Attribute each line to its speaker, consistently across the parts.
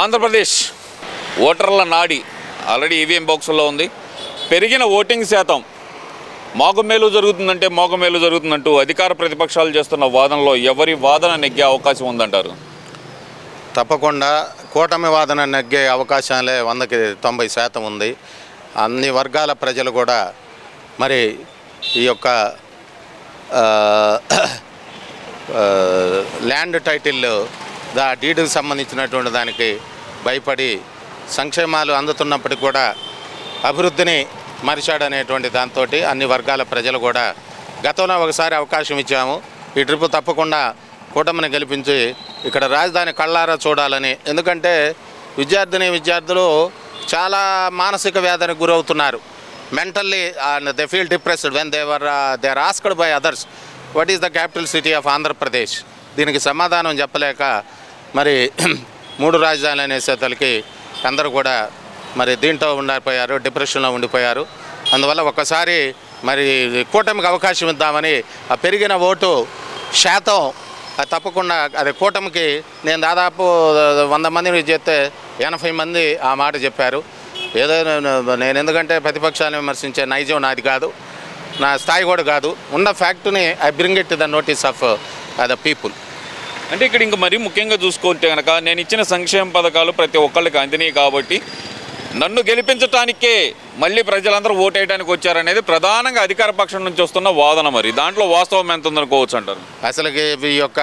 Speaker 1: ఆంధ్రప్రదేశ్ ఓటర్ల నాడి already EVM బాక్సుల్లో ఉంది. పెరిగిన ఓటింగ్ శాతం మాకు మేలు జరుగుతుందంటే మాకు మేలు జరుగుతుందంటూ అధికార ప్రతిపక్షాలు చేస్తున్న వాదనలో ఎవరి వాదన నెగ్గే అవకాశం ఉందంటారు?
Speaker 2: తప్పకుండా కూటమి వాదన నెగ్గే అవకాశాలే వందకి తొంభై శాతం ఉంది. అన్ని వర్గాల ప్రజలు కూడా మరి ఈ యొక్క ల్యాండ్ టైటిల్ దా డీడీకి సంబంధించినటువంటి దానికి భయపడి సంక్షేమాలు అందుతున్నప్పటికీ కూడా అభివృద్ధిని మరిచాడనేటువంటి దాంతో అన్ని వర్గాల ప్రజలు కూడా గతంలో ఒకసారి అవకాశం ఇచ్చాము. ఈ ట్రిప్ తప్పకుండా కూటమిని గెలిపించి ఇక్కడ రాజధాని కళ్ళారా చూడాలని. ఎందుకంటే విద్యార్థిని విద్యార్థులు చాలా మానసిక వ్యాధికి గురవుతున్నారు. Mentally they feel depressed whenever they are asked by others what is the capital city of Andhra Pradesh దీనికి సమాధానం చెప్పలేక మరి మూడు రాజధానులు అనేసేతలకి అందరూ కూడా మరి దీంట్లో ఉండిపోయారు డిప్రెషన్లో ఉండిపోయారు. అందువల్ల ఒక్కసారి మరి కూటమికి అవకాశం ఇద్దామని ఆ పెరిగిన ఓటు శాతం అది తప్పకుండా అది కూటమికి నేను దాదాపు వంద మందిని చెప్తే ఎనభై మంది ఆ మాట చెప్పారు. ఏదో నేను- ఎందుకంటే ప్రతిపక్షాలను విమర్శించే నైజం నాది కాదు నా స్థాయి కూడా కాదు. ఉన్న ఫ్యాక్ట్ని I bring it the notice of the people.
Speaker 1: అంటే ఇక్కడ ఇంకా మరీ ముఖ్యంగా చూసుకుంటే కనుక నేను ఇచ్చిన సంక్షేమ పథకాలు ప్రతి ఒక్కళ్ళకి అందినాయి కాబట్టి నన్ను గెలిపించడానికే మళ్ళీ ప్రజలందరూ ఓటేయడానికి వచ్చారనేది ప్రధానంగా అధికార పక్షం నుంచి వస్తున్న వాదన మరి. దాంట్లో వాస్తవం ఎంత ఉందనుకోవచ్చు అంటారు?
Speaker 2: అసలు ఈ యొక్క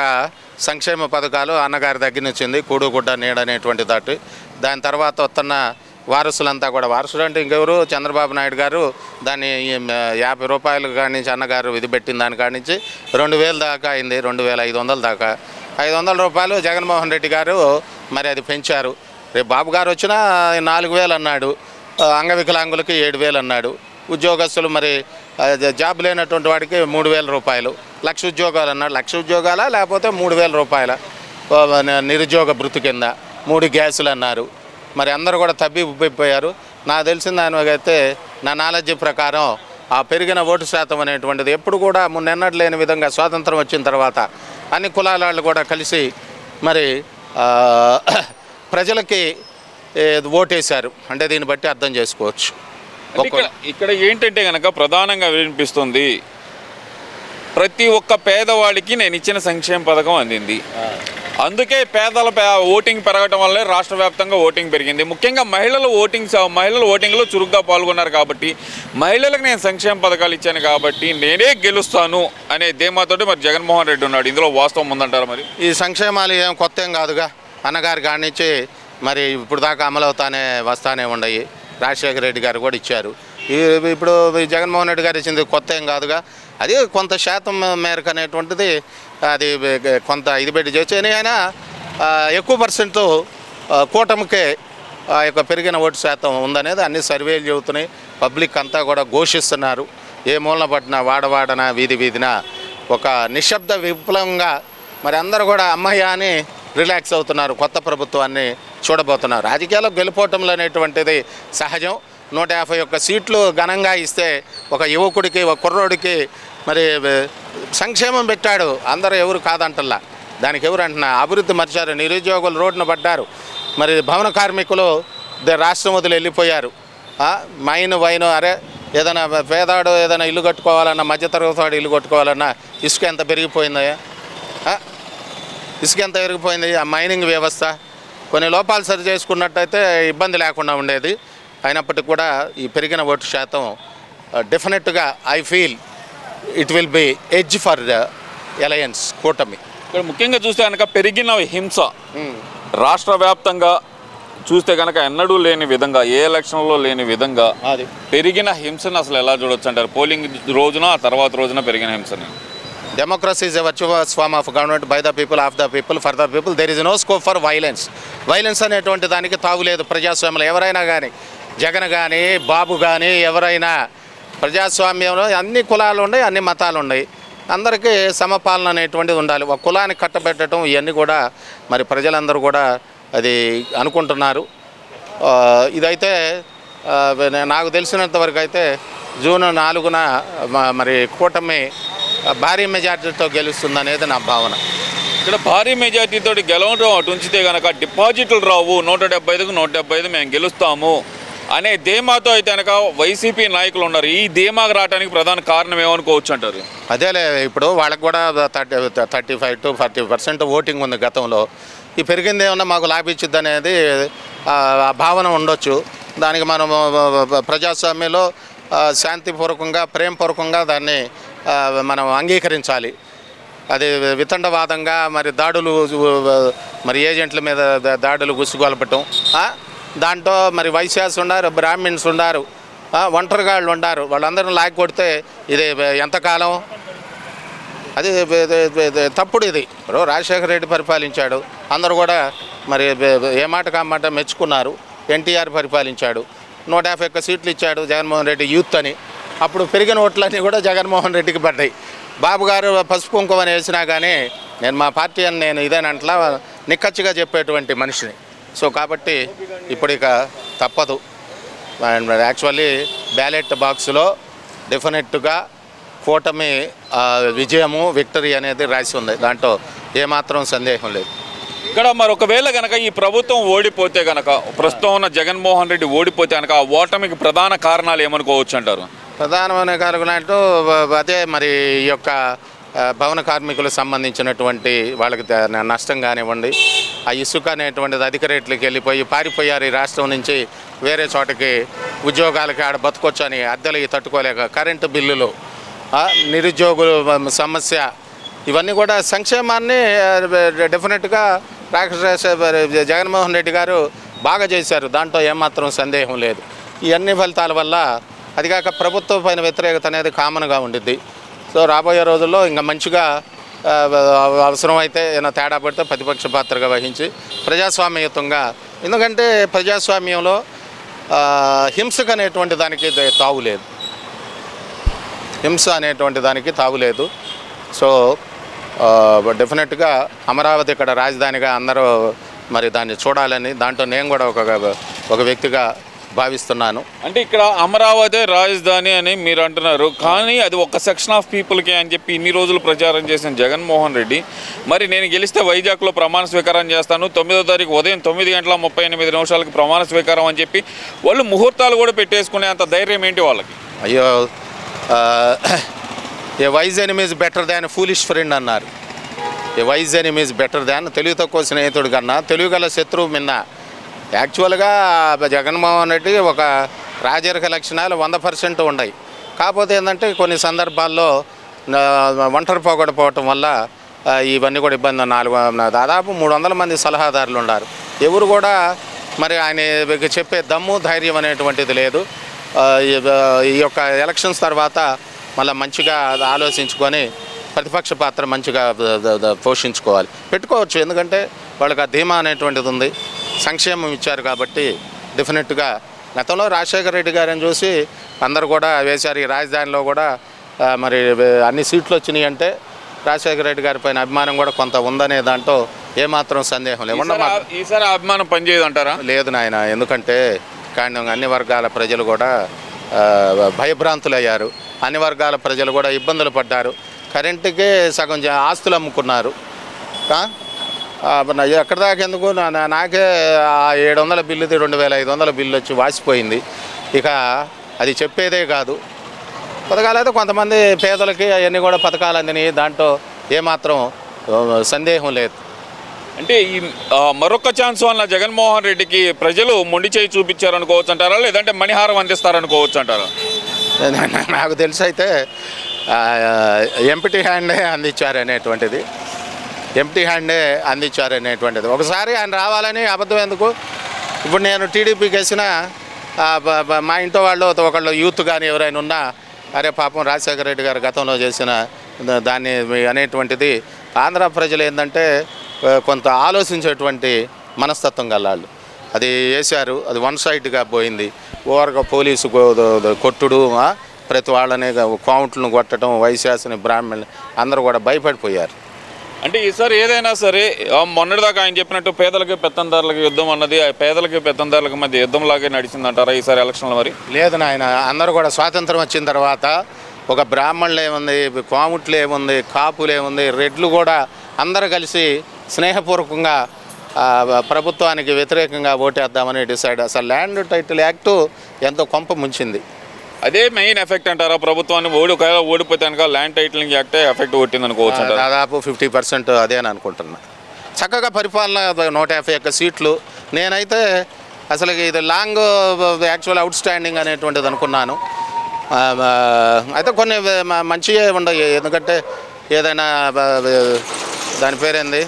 Speaker 2: సంక్షేమ పథకాలు అన్నగారి దగ్గర నుంచి ఉంది కూడుగుడ్డ నీడనేటువంటి నీడ అనేటువంటి దాటి. దాని తర్వాత వస్తున్న వారసులంతా కూడా వారసులు అంటే ఇంకెవరు? చంద్రబాబు నాయుడు గారు దాన్ని యాభై రూపాయలు కానించి నుంచి అన్నగారు ఇది పెట్టిన దాని కానించి నుంచి రెండు వేల దాకా అయింది రెండు వేల ఐదు వందల దాకా. ఐదు వందల రూపాయలు జగన్మోహన్ రెడ్డి గారు మరి అది పెంచారు. రేపు బాబు గారు వచ్చినా నాలుగు వేలు అన్నాడు. అంగవికలాంగులకి ఏడు వేలు అన్నాడు. ఉద్యోగస్తులు మరి జాబ్ లేనటువంటి వాడికి మూడు వేల రూపాయలు. లక్ష ఉద్యోగాలు అన్నాడు. లక్ష ఉద్యోగాల లేకపోతే మూడు వేల రూపాయల? నిరుద్యోగ భృతి కింద మూడు గ్యాసులు అన్నారు. మరి అందరూ కూడా తబ్బి నాకు తెలిసిన దానివైతే నా నాలెడ్జ్ ప్రకారం ఆ పెరిగిన ఓటు శాతం అనేటువంటిది ఎప్పుడు కూడా మున్నెన్నటి లేని విధంగా స్వాతంత్రం వచ్చిన తర్వాత అన్ని కులాల వాళ్ళు కూడా కలిసి మరి ప్రజలకి ఓటేశారు. అంటే దీన్ని బట్టి అర్థం చేసుకోవచ్చు.
Speaker 1: ఇక్కడ ఏంటంటే కనుక ప్రధానంగా వినిపిస్తుంది ప్రతి ఒక్క పేదవాడికి నేను ఇచ్చిన సంక్షేమ పథకం అందింది. అందుకే పేదల పే- ఓటింగ్ పెరగటం వల్లే రాష్ట్ర వ్యాప్తంగా ఓటింగ్ పెరిగింది. ముఖ్యంగా మహిళలు ఓటింగ్ మహిళలు ఓటింగ్లో చురుగ్గా పాల్గొన్నారు కాబట్టి మహిళలకు నేను సంక్షేమ పథకాలు ఇచ్చాను కాబట్టి నేనే గెలుస్తాను అనే ధీమాతోటి మరి జగన్మోహన్ రెడ్డి ఉన్నాడు. ఇందులో వాస్తవం ఉందంటారు మరి?
Speaker 2: ఈ సంక్షేమాలు ఏం కొత్త ఏం కాదుగా. అన్నగారి కాడి నుంచి మరి ఇప్పుడు దాకా అమలు అవుతానే వస్తానే ఉన్నాయి రాజశేఖర రెడ్డి గారు కూడా ఇచ్చారు. ఇప్పుడు జగన్మోహన్ రెడ్డి గారు ఇచ్చింది కొత్త ఏం కాదుగా. అది కొంత శాతం మేరకు అనేటువంటిది అది కొంత ఇది పెట్టి చేసి అయినా ఎక్కువ పర్సెంట్ కూటమికే ఆ యొక్క పెరిగిన ఓటు శాతం ఉందనేది అన్ని సర్వేలు చెబుతున్నాయి. పబ్లిక్ అంతా కూడా ఘోషిస్తున్నారు. ఏ మూలన పట్టిన వాడవాడన వీధి వీధిన. ఒక నిశ్శబ్ద విప్లవంగా మరి అందరూ కూడా అమ్మయ్య అని రిలాక్స్ అవుతున్నారు. కొత్త ప్రభుత్వాన్ని చూడబోతున్నారు. రాజకీయాల్లో గెలుపోవటంలో అనేటువంటిది సహజం. నూట యాభై ఒక్క సీట్లు ఘనంగా ఇస్తే ఒక యువకుడికి ఒక కుర్రోడికి మరి సంక్షేమం పెట్టాడు. అందరూ ఎవరు కాదంటల్లా. దానికి ఎవరు అంటున్నా? అభివృద్ధి మర్చారు నిరుద్యోగులు రోడ్డున పడ్డారు. మరి భవన కార్మికులు రాష్ట్రం వదిలి వెళ్ళిపోయారు. మైన్ వైన్ అరే ఏదైనా పేదాడు ఏదైనా ఇల్లు కట్టుకోవాలన్నా మధ్యతరగతి వాడు ఇల్లు కట్టుకోవాలన్నా ఇసుక ఎంత పెరిగిపోయిందయ్యా ఇసుక ఎంత పెరిగిపోయింది? ఆ మైనింగ్ వ్యవస్థ. కొన్ని లోపాలు సరి చేసుకున్నట్టయితే ఇబ్బంది లేకుండా ఉండేది. అయినప్పటికీ కూడా ఈ పెరిగిన ఓటు శాతం డెఫినెట్గా I feel it will be edge for alliance కూటమి
Speaker 1: ఇక్కడ ముఖ్యంగా చూస్తే కనుక పెరిగిన హింస రాష్ట్ర వ్యాప్తంగా చూస్తే కనుక ఎన్నడూ లేని విధంగా ఏ ఎలక్షన్లో లేని విధంగా
Speaker 2: అది.
Speaker 1: పెరిగిన హింసను అసలు ఎలా చూడొచ్చు అంటారు? పోలింగ్ రోజున ఆ తర్వాత రోజున పెరిగిన హింసని.
Speaker 2: Democracy is a virtuous form of government by the people of the people for the people there is no scope for violence violence అనేటువంటి దానికి తావులేదు ప్రజాస్వామ్యంలో. ఎవరైనా కానీ జగన్ కానీ బాబు కానీ ఎవరైనా ప్రజాస్వామ్యంలో అన్ని కులాలు ఉన్నాయి అన్ని మతాలు ఉన్నాయి. అందరికీ సమపాలన అనేటువంటిది ఉండాలి. ఒక కులాన్ని కట్టబెట్టడం ఇవన్నీ కూడా మరి ప్రజలందరూ కూడా అది అనుకుంటున్నారు. ఇదైతే నాకు తెలిసినంత వరకు అయితే జూన్ నాలుగున మరి కూటమి భారీ మెజార్టీతో గెలుస్తుందనేది నా భావన.
Speaker 1: ఇక్కడ భారీ మెజార్టీతో గెలవడం అటు ఉంచితే కనుక డిపాజిట్లు రావు. నూట డెబ్బై ఐదుకు నూట డెబ్బై ఐదు మేము గెలుస్తాము. అనే ధీమాతో అయితే కనుక వైసీపీ నాయకులు ఉన్నారు. ఈ ధీమాకు రావడానికి ప్రధాన కారణం ఏమనుకోవచ్చు అంటారు?
Speaker 2: అదేలే ఇప్పుడు వాళ్ళకి కూడా thirty thirty five to forty percent voting ఉంది గతంలో. ఈ పెరిగింది ఏమన్నా మాకు లాభించిద్ది అనేది భావన ఉండొచ్చు. దానికి మనం ప్రజాస్వామ్యంలో శాంతిపూర్వకంగా ప్రేమపూర్వకంగా దాన్ని మనం అంగీకరించాలి. అది వితండవాదంగా మరి దాడులు మరి ఏజెంట్ల మీద దాడులు గుసుగొలపటం దాంట్లో మరి వైశ్యాస్ ఉన్నారు బ్రాహ్మిన్స్ ఉన్నారు ఒంటరిగాళ్ళు ఉన్నారు. వాళ్ళందరిని లాగి కొడితే ఇది ఎంతకాలం అది తప్పుడు ఇది. ఇప్పుడు రాజశేఖర రెడ్డి పరిపాలించాడు. అందరూ కూడా మరి ఏ మాటకు ఆ మెచ్చుకున్నారు. ఎన్టీఆర్ పరిపాలించాడు. నూట యాభై ఒక్క సీట్లు ఇచ్చాడు జగన్మోహన్ రెడ్డి యూత్ అని. అప్పుడు పెరిగిన ఓట్లన్నీ కూడా జగన్మోహన్ రెడ్డికి పడ్డాయి. బాబు గారు పసుపు కుంకుమని వేసినా కానీ నేను మా పార్టీ అని నేను ఇదేనంట్లా నిక్కచ్చిగా చెప్పేటువంటి మనిషిని. సో కాబట్టి ఇప్పుడు ఇక తప్పదు యాక్చువల్లీ బ్యాలెట్ బాక్స్లో డెఫినెట్గా కూటమి విజయము విక్టరీ అనేది రాసి ఉంది. దాంట్లో ఏమాత్రం సందేహం లేదు.
Speaker 1: ఇక్కడ మరి ఒకవేళ గనక ఈ ప్రభుత్వం ఓడిపోతే గనక ప్రస్తుతం ఉన్న జగన్మోహన్ రెడ్డి ఓడిపోతే గనక ఆ ఓటమికి ప్రధాన కారణాలు ఏమనుకోవచ్చు అంటారు?
Speaker 2: ప్రధానమైన కారణాలు అదే మరి ఈ యొక్క భవన కార్మికులకు సంబంధించినటువంటి వాళ్ళకి నష్టం కానివ్వండి ఆ ఇసుక అనేటువంటిది అధిక రేట్లకి వెళ్ళిపోయి పారిపోయారు ఈ రాష్ట్రం నుంచి వేరే చోటకి. ఉద్యోగాలకి ఆడ బతకొచ్చు అని అద్దెలు తట్టుకోలేక కరెంటు బిల్లులు నిరుద్యోగుల సమస్య ఇవన్నీ కూడా సంక్షేమాన్ని డెఫినెట్గా రాక్షస జగన్మోహన్ రెడ్డి గారు బాగా చేశారు. దాంట్లో ఏమాత్రం సందేహం లేదు. ఈ అన్ని ఫలితాల వల్ల అదిగాక ప్రభుత్వం పైన వ్యతిరేకత అనేది కామన్గా ఉండిద్ది. సో రాబోయే రోజుల్లో ఇంకా మంచిగా అవసరమైతే ఏమైనా తేడా పడితే ప్రతిపక్ష పాత్రగా వహించి ప్రజాస్వామ్యయుతంగా. ఎందుకంటే ప్రజాస్వామ్యంలో హింసకు అనేటువంటి దానికి తావులేదు హింస అనేటువంటి దానికి తావులేదు సో డెఫినెట్గా అమరావతి ఇక్కడ రాజధానిగా అందరూ మరి దాన్ని చూడాలని దాంట్లో నేను కూడా ఒక ఒక వ్యక్తిగా భావిస్తున్నాను.
Speaker 1: అంటే ఇక్కడ అమరావతి రాజధాని అని మీరు అంటున్నారు. కానీ అది ఒక సెక్షన్ ఆఫ్ పీపుల్కే అని చెప్పి ఇన్ని రోజులు ప్రచారం చేసిన జగన్మోహన్ రెడ్డి మరి నేను గెలిస్తే వైజాగ్లో ప్రమాణ స్వీకారం చేస్తాను. తొమ్మిదో తారీఖు ఉదయం తొమ్మిది గంటల ముప్పై ఎనిమిది నిమిషాలకి ప్రమాణ స్వీకారం అని చెప్పి వాళ్ళు ముహూర్తాలు కూడా పెట్టేసుకునే అంత ధైర్యం ఏంటి వాళ్ళకి?
Speaker 2: అయ్యో a wise enemies better than foolish friend అన్నారు. A wise enemies better than తెలివి తక్కువ స్నేహితుడు కన్నా తెలివి గల శత్రువు మిన్న. యాక్చువల్గా జగన్మోహన్ రెడ్డి ఒక రాజరిక లక్షణాలు వంద పర్సెంట్ ఉన్నాయి. కాకపోతే ఏంటంటే కొన్ని సందర్భాల్లో ఒంటరి పోగొట్టుకోవటం వల్ల ఇవన్నీ కూడా ఇబ్బంది నాలుగు దాదాపు మూడు వందల మంది సలహాదారులు ఉన్నారు. ఎవరు కూడా మరి ఆయన చెప్పే దమ్ము ధైర్యం అనేటువంటిది లేదు. ఈ- యొక్క ఎలక్షన్స్ తర్వాత మళ్ళీ మంచిగా ఆలోచించుకొని ప్రతిపక్ష పాత్ర మంచిగా పోషించుకోవాలి. పెట్టుకోవచ్చు. ఎందుకంటే వాళ్ళకి ఆ ధీమా అనేటువంటిది ఉంది. సంక్షేమం ఇచ్చారు కాబట్టి డెఫినెట్గా. గతంలో రాజశేఖర రెడ్డి గారిని చూసి అందరు కూడా వేశారు. ఈ రాజధానిలో కూడా మరి అన్ని సీట్లు వచ్చినాయి అంటే రాజశేఖర రెడ్డి గారి పైన అభిమానం కూడా కొంత ఉందనే దాంట్లో ఏమాత్రం సందేహం ఉన్న
Speaker 1: ఈసారి అభిమానం పనిచేయదు అంటారా
Speaker 2: లేదు నాయన ఎందుకంటే కానీ అన్ని వర్గాల ప్రజలు కూడా భయభ్రాంతులయ్యారు. అన్ని వర్గాల ప్రజలు కూడా ఇబ్బందులు పడ్డారు. కరెంటుకే సగం ఆస్తులు అమ్ముకున్నారు. ఎక్కడ దాకా ఎందుకు? నాకే ఆ ఏడు వందల బిల్లుది రెండు వేల ఐదు వందల బిల్లు వచ్చి వాసిపోయింది. ఇక అది చెప్పేదే కాదు. పథకాలు అయితే కొంతమంది పేదలకి అవన్నీ కూడా పథకాలు అందినాయి దాంట్లో ఏమాత్రం సందేహం లేదు.
Speaker 1: అంటే ఈ మరొక ఛాన్స్ వల్ల జగన్మోహన్ రెడ్డికి ప్రజలు మొండి చేయి చూపించారనుకోవచ్చు అంటారా? లేదంటే మణిహారం అందిస్తారనుకోవచ్చు అంటారా?
Speaker 2: నాకు తెలిసి అయితే ఎంపటీ హ్యాండే అందించారు అనేటువంటిది ఎంపటీ హ్యాండే అందించారు అనేటువంటిది. ఒకసారి ఆయన రావాలని అబద్ధం ఎందుకు? ఇప్పుడు నేను టీడీపీకి వేసిన మా ఇంట్లో వాళ్ళు ఒకళ్ళు యూత్ కానీ ఎవరైనా ఉన్నా అరే పాపం రాజశేఖర రెడ్డి గారు గతంలో చేసిన దాన్ని అనేటువంటిది ఆంధ్ర ప్రజలు ఏంటంటే కొంత ఆలోచించేటువంటి మనస్తత్వం గల్లాళ్ళు అది వేశారు అది వన్ సైడ్గా పోయింది. ఓవర్గా పోలీసు కొట్టుడు ప్రతి వాళ్ళని కౌంట్లను కొట్టడం వైశాసుని బ్రాహ్మణులు అందరూ కూడా భయపడిపోయారు.
Speaker 1: అంటే ఈసారి ఏదైనా సరే మొన్నటిదాకా ఆయన చెప్పినట్టు పేదలకి పెత్తందారులకి యుద్ధం అన్నది పేదలకి పెత్తందారులకి మధ్య యుద్ధం లాగే నడిచిందంటారా ఈసారి ఎలక్షన్లో మరి?
Speaker 2: లేదు నాయన అందరూ కూడా స్వాతంత్రం వచ్చిన తర్వాత ఒక బ్రాహ్మణులు ఏముంది కోముట్లు ఏముంది కాపులు ఏముంది రెడ్లు కూడా అందరూ కలిసి స్నేహపూర్వకంగా ప్రభుత్వానికి వ్యతిరేకంగా ఓటేద్దామని డిసైడ్. అసలు ల్యాండ్ టైటిల్ యాక్టు ఎంతో కొంప ముంచింది.
Speaker 1: అదే మెయిన్ ఎఫెక్ట్ అంటారా? ప్రభుత్వాన్ని ఓడి ఒకవేళ ఓడిపోతే కనుక ల్యాండ్ టైటిలింగ్ యాక్టే ఎఫెక్ట్ కొట్టింది అనుకోవచ్చు అంటారా
Speaker 2: దాదాపు ఫిఫ్టీ పర్సెంట్ అదేని అనుకుంటున్నా. చక్కగా పరిపాలన నూట యాభై ఒక్క సీట్లు. నేనైతే అసలు ఇది లాంగ్ యాక్చువల్ అవుట్ స్టాండింగ్ అనేటువంటిది అనుకున్నాను. ఆ, ఆ, అయితే కొన్ని మ- మంచివే ఉండవు ఎందుకంటే ఏదైనా దాని పేరేంది?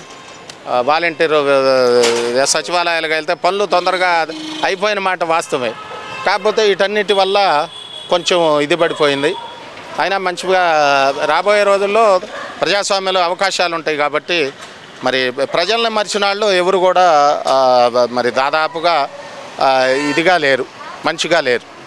Speaker 2: ఆ, వాలంటీర్ ఆ, సచివాలయాలకు వెళ్తే పనులు తొందరగా అయిపోయిన మాట వాస్తవమే. కాకపోతే వీటన్నిటి వల్ల కొంచెం ఇది పడిపోయింది. అయినా మంచిగా రాబోయే రోజుల్లో ప్రజాస్వామ్యంలో అవకాశాలు ఉంటాయి కాబట్టి మరి ప్రజల్ని మరిచిన వాళ్ళు ఎవరు కూడా మరి దాదాపుగా ఇదిగా లేరు మంచిగా లేరు.